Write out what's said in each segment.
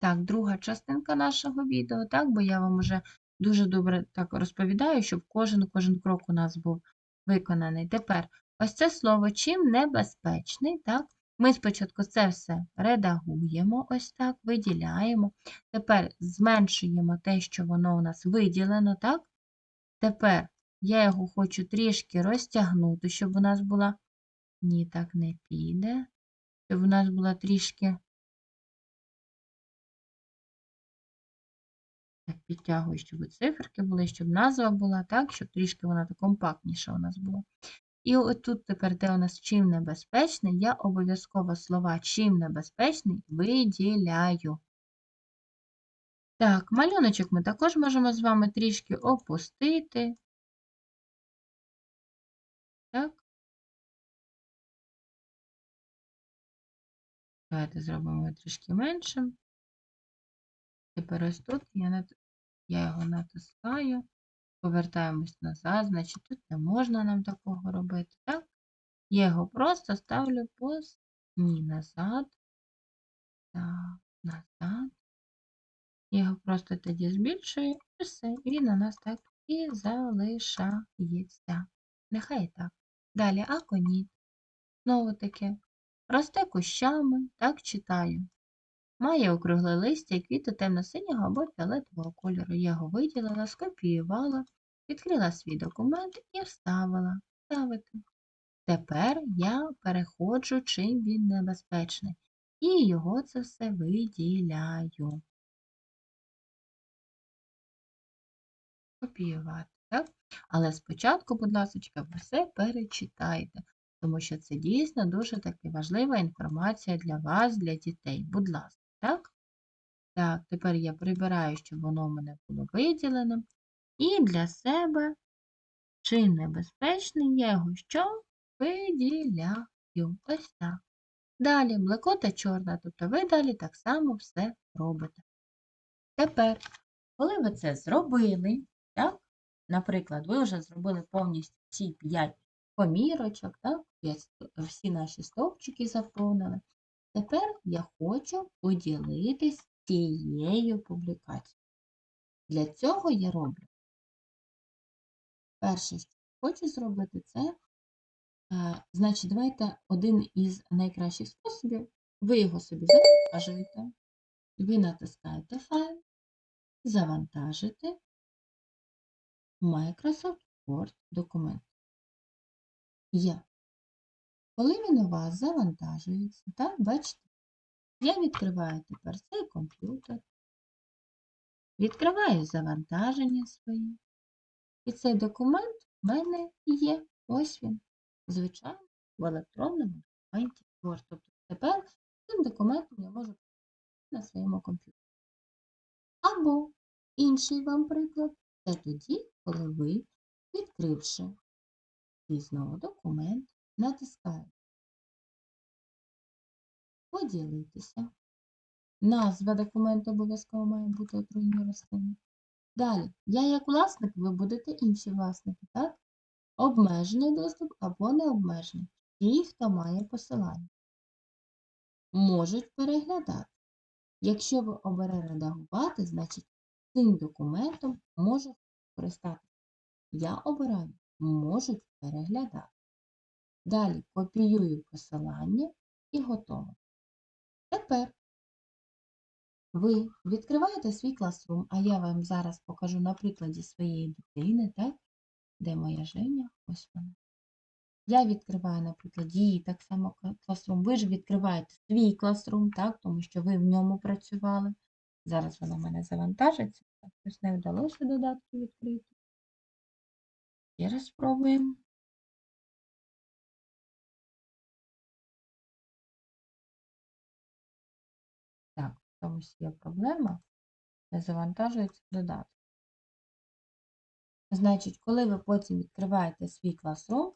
Так, друга частинка нашого відео, так, бо я вам вже дуже добре так розповідаю, щоб кожен кожен крок у нас був виконаний. Тепер ось це слово чим небезпечний, так? Ми спочатку це все редагуємо, ось так, виділяємо. Тепер зменшуємо те, що воно у нас виділено, так? Тепер я його хочу трішки розтягнути, щоб у нас була. Ні, так не піде. Щоб у нас була трішки. Підтягую, щоб циферки були, щоб назва була, так, щоб трішки вона так компактніша у нас була. І отут тепер, де у нас чим небезпечний, я обов'язково слова чим небезпечний виділяю. Так, малюночок ми також можемо з вами трішки опустити. Так. Давайте зробимо його трішки меншим. Тепер ось тут я. Я його натискаю, повертаємось назад, значить тут не можна нам такого робити, так? Я його просто ставлю по ні, назад. Так, назад. Я його просто тоді збільшую і все. І він у нас так і залишається. Нехай так. Далі аконіт. Знову таки. Росте кущами, так читаю. Має округле листя і квіти темно-синього або фіолетового кольору. Я його виділила, скопіювала, відкрила свій документ і вставила. Ставити. Тепер я переходжу, чим він небезпечний. І його це все виділяю. Копіювати, так? Але спочатку, будь ласка, все перечитайте, тому що це дійсно дуже таки важлива інформація для вас, для дітей. Будь ласка, так? Так, тепер я прибираю, щоб воно в мене було виділено. І для себе, чим небезпечний, я його що? Виділяю. Ось так. Далі блекота чорна, тобто ви далі так само все робите. Тепер, коли ви це зробили, так? Наприклад, ви вже зробили повністю ці 5 помірочок, так? всі наші стовпчики заповнили. Тепер я хочу поділитись цією публікацією. Для цього я роблю. Перше, що хочу зробити, це, е, значить, давайте один із найкращих способів. Ви його собі завантажуєте, ви натискаєте файл, завантажите Microsoft Word документ. Є. Коли він у вас завантажується, так, бачите, я відкриваю тепер цей комп'ютер, відкриваю завантаження свої. І цей документ в мене є. Ось він, звичайно, в електронному документі Word. Тобто тепер цим документом я можу на своєму комп'ютері. Або інший вам приклад це тоді, коли ви, відкривши знову документ, натискаєте Поділитися. Назва документу обов'язково має бути отруйні рослини. Далі, я як власник, ви будете інші власники, так? Обмежений доступ або необмежений. Ті, хто має посилання. Можуть переглядати. Якщо ви обере редагувати, значить цим документом можуть користатися. Я обираю можуть переглядати. Далі копіюю посилання і готово. Тепер ви відкриваєте свій класрум, а я вам зараз покажу на прикладі своєї дитини, так? Де моя Женя? Ось вона. Я відкриваю, наприклад, її так само класрум. Ви ж відкриваєте свій класрум, так? тому що ви в ньому працювали. Зараз вона в мене завантажиться. Ось не вдалося додатки відкрити. Ще раз спробуємо. Ось є проблема. Не завантажується додаток. Значить, коли ви потім відкриваєте свій класрум,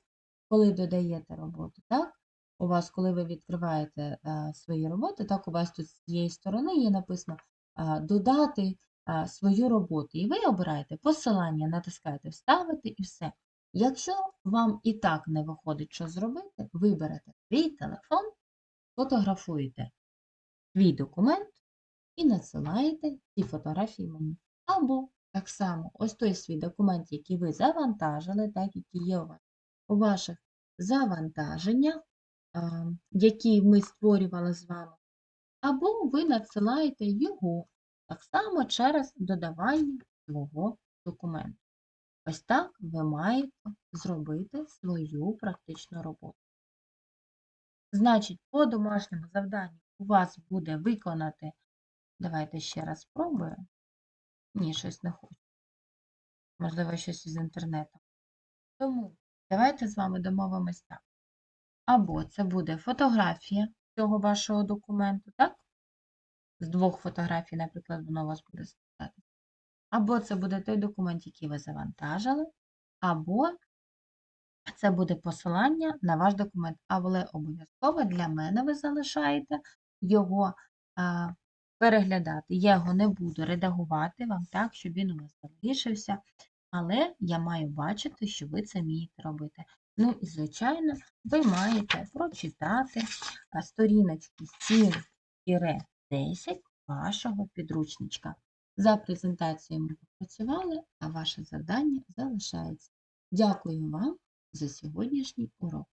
коли додаєте роботу, так? У вас, коли ви відкриваєте а, е, свої роботи, так, у вас тут з цієї сторони є написано а, додати а, свою роботу. І ви обираєте посилання, натискаєте Вставити і все. Якщо вам і так не виходить, що зробити, виберете свій телефон, фотографуєте свій документ і надсилаєте ці фотографії мені. Або так само, ось той свій документ, який ви завантажили, так, який є у вас у ваших завантаженнях, які ми створювали з вами, або ви надсилаєте його так само через додавання свого документу. Ось так ви маєте зробити свою практичну роботу. Значить, по домашньому завданню у вас буде виконати, давайте ще раз спробую. Ні, щось не хочу. Можливо, щось із інтернету. Тому давайте з вами домовимось так. Або це буде фотографія цього вашого документу, так? З двох фотографій, наприклад, воно у вас буде складатися. Або це буде той документ, який ви завантажили, або це буде посилання на ваш документ. Але обов'язково для мене ви залишаєте його переглядати. Я його не буду редагувати вам так, щоб він у вас залишився. Але я маю бачити, що ви це вмієте робити. Ну і, звичайно, ви маєте прочитати сторіночки 7-10 вашого підручничка. За презентацією ми попрацювали, а ваше завдання залишається. Дякую вам за сьогоднішній урок.